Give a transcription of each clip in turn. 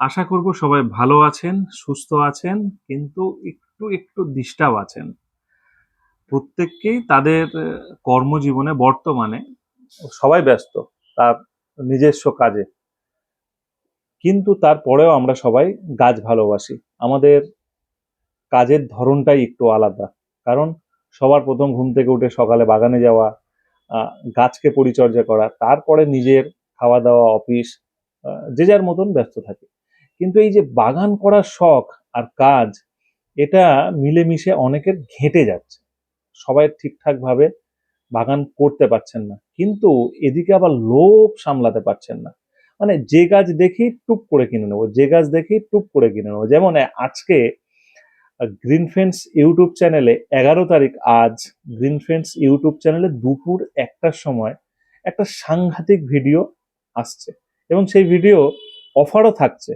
আশা করব সবাই ভালো আছেন, সুস্থ আছেন, কিন্তু একটু একটু ডিস্টার্ব আছেন। প্রত্যেককেই তাদের কর্মজীবনে, বর্তমানে সবাই ব্যস্ত, তার নিজস্ব কাজে। কিন্তু তারপরেও আমরা সবাই গাছ ভালোবাসি। আমাদের কাজের ধরনটাই একটু আলাদা। কারণ সবার প্রথম ঘুম থেকে উঠে সকালে বাগানে যাওয়া গাছকে পরিচর্যা করা, তারপরে নিজের খাওয়া দাওয়া, অফিস যে যার মতন ব্যস্ত থাকে। কিন্তু এই যে বাগান করার শখ আর কাজ, এটা মিলেমিশে অনেকের ঘেঁটে যাচ্ছে। সবাই ঠিকঠাক ভাবে বাগান করতে পারছেন না, কিন্তু এদিকে আবার লোভ সামলাতে পারছেন না। মানে যে গাছ দেখি টুপ করে কিনে নেব, যে গাছ দেখি টুপ করে কিনে নেব। যেমন আজকে গ্রিন ফ্রেন্ডস ইউটিউব চ্যানেলে এগারো তারিখ আজ গ্রিন ফ্রেন্ডস ইউটিউব চ্যানেলে দুপুর একটার সময় একটা সাংঘাতিক ভিডিও আসছে। এবং সেই ভিডিও অফারও থাকছে।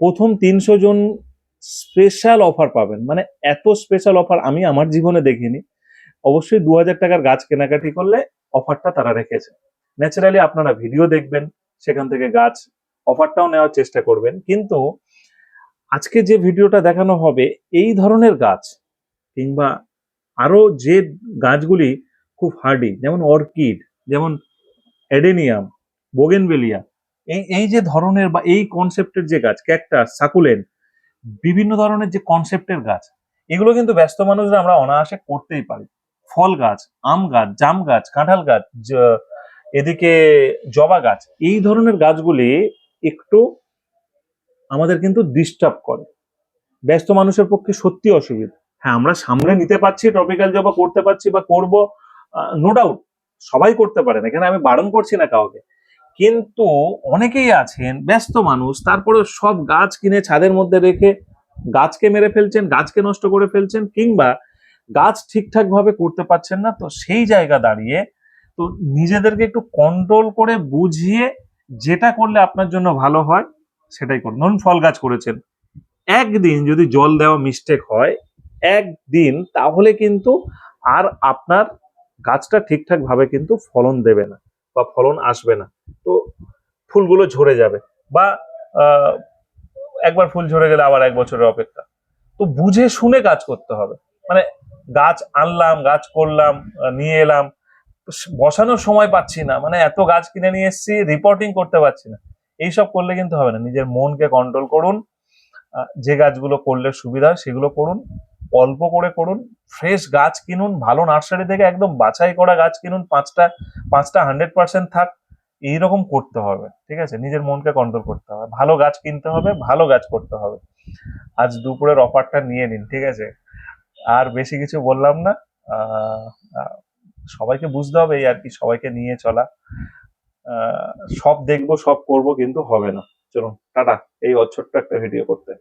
প্রথম তিনশো জন স্পেশাল অফার পাবেন। মানে এত স্পেশাল অফার আমি আমার জীবনে দেখিনি। অবশ্যই দু হাজার টাকার গাছ কেনাকাটি করলে অফারটা তারা রেখেছে। ন্যাচারালি আপনারা ভিডিও দেখবেন, সেখান থেকে গাছ অফারটাও নেওয়ার চেষ্টা করবেন। কিন্তু আজকে যে ভিডিওটা দেখানো হবে, এই ধরনের গাছ কিংবা আরও যে গাছগুলি খুব হার্ডি যেমন অর্কিড যেমন এডেনিয়াম বোগেনভেলিয়া এই এই যে ধরনের বা এই কনসেপ্টের যে গাছ ক্যাকটাস সাকুলেন বিভিন্ন ধরনের যে কনসেপ্টের গাছ, এগুলো কিন্তু ব্যস্ত মানুষরা আমরা অনায়াসে করতেই পারি। ফল গাছ, আম গাছ, জাম গাছ, কাঁঠাল গাছ এদিকে জবা গাছ, এই ধরনের গাছগুলি একটু আমাদের কিন্তু ডিস্টার্ব করে। ব্যস্ত মানুষের পক্ষে সত্যি অসুবিধা। হ্যাঁ আমরা সামনে নিতে পারছি ট্রপিক্যাল জবা করতে পারছি বা করব নো ডাউট সবাই করতে পারে না এখানে আমি বারণ করছি না কাউকে। কিন্তু অনেকেই আছেন, ব্যস্ত মানুষ তারপরে সব গাছ কিনে ছাদের মধ্যে রেখে গাছকে মেরে ফেলছেন, গাছকে নষ্ট করে ফেলছেন কিংবা গাছ ঠিকঠাক ভাবে করতে পারছেন না, তো সেই জায়গা দাঁড়িয়ে তো নিজেদেরকে একটু কন্ট্রোল করে বুঝিয়ে যেটা করলে আপনার জন্য ভালো হয়, সেটাই করুন। ধরুন ফল গাছ করেছেন। একদিন যদি জল দেওয়া মিস্টেক হয়, একদিন তাহলে কিন্তু আর আপনার গাছটা ঠিকঠাক ভাবে কিন্তু ফলন দেবে না বা ফলন আসবে না। তো ফুলগুলো ঝরে যাবে বা একবার ফুল ঝরে গেলে আবার এক বছরের অপেক্ষা। তো বুঝে শুনে কাজ করতে হবে। মানে গাছ আনলাম, গাছ করলাম নিয়ে এলাম, বসানোর সময় পাচ্ছি না। মানে এত গাছ কিনে নিয়ে এসেছি রিপোর্টিং করতে পারছি না। এইসব করলে কিন্তু হবে না। নিজের মনকে কন্ট্রোল করুন যে গাছগুলো করলে সুবিধা হয় সেগুলো করুন, অল্প করে করুন ফ্রেশ গাছ কিনুন, ভালো নার্সারি থেকে একদম বাছাই করা গাছ কিনুন, পাঁচটা পাঁচটা হান্ড্রেড পার্সেন্ট থাক। এইরকম করতে হবে, ঠিক আছে? নিজের মনকে কন্ট্রোল করতে হবে। ভালো গাছ কিনতে হবে, ভালো গাছ করতে হবে। আজ দুপুরের অফারটা নিয়ে নিন, ঠিক আছে? আর বেশি কিছু বললাম না। সবাইকে বুঝতে হবে এই আর কি, সবাইকে নিয়ে চলা। সব দেখব, সব করব, কিন্তু হবে না। চলুন, টাটা। এই ছোট্ট একটা ভিডিও করতে।